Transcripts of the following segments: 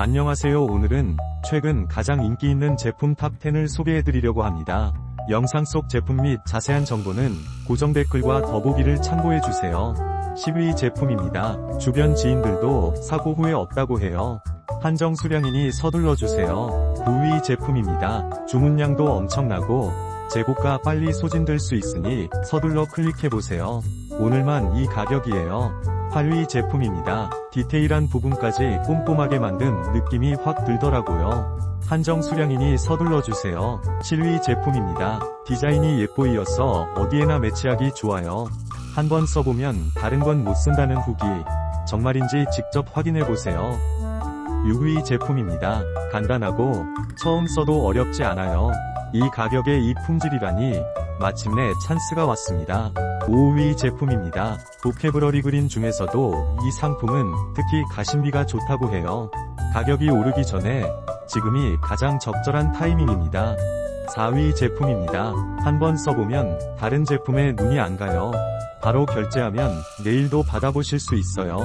안녕하세요. 오늘은 최근 가장 인기 있는 제품 탑10을 소개해드리려고 합니다. 영상 속 제품 및 자세한 정보는 고정 댓글과 더보기를 참고해주세요. 10위 제품입니다. 주변 지인들도 사고 후에 없다고 해요. 한정 수량이니 서둘러주세요. 9위 제품입니다. 주문량도 엄청나고 재고가 빨리 소진될 수 있으니 서둘러 클릭해보세요. 오늘만 이 가격이에요. 8위 제품입니다. 디테일한 부분까지 꼼꼼하게 만든 느낌이 확 들더라고요. 한정 수량이니 서둘러주세요. 7위 제품입니다. 디자인이 예뻐이어서 어디에나 매치하기 좋아요. 한번 써보면 다른 건 못 쓴다는 후기. 정말인지 직접 확인해보세요. 6위 제품입니다. 간단하고 처음 써도 어렵지 않아요. 이 가격에 이 품질이라니 마침내 찬스가 왔습니다. 5위 제품입니다. 보케브러리 그린 중에서도 이 상품은 특히 가심비가 좋다고 해요. 가격이 오르기 전에 지금이 가장 적절한 타이밍입니다. 4위 제품입니다. 한번 써보면 다른 제품에 눈이 안 가요. 바로 결제하면 내일도 받아보실 수 있어요.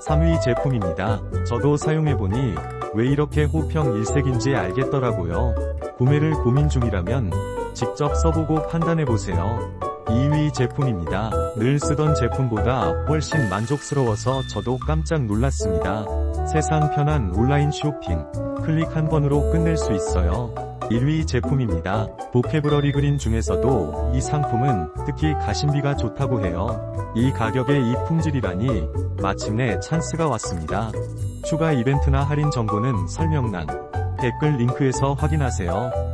3위 제품입니다. 저도 사용해보니 왜 이렇게 호평 일색인지 알겠더라고요. 구매를 고민 중이라면 직접 써보고 판단해보세요. 2위 제품입니다. 늘 쓰던 제품보다 훨씬 만족스러워서 저도 깜짝 놀랐습니다. 세상 편한 온라인 쇼핑. 클릭 한 번으로 끝낼 수 있어요. 1위 제품입니다. 보케브러리 그린 중에서도 이 상품은 특히 가심비가 좋다고 해요. 이 가격에 이 품질이라니 마침내 찬스가 왔습니다. 추가 이벤트나 할인 정보는 설명란, 댓글 링크에서 확인하세요.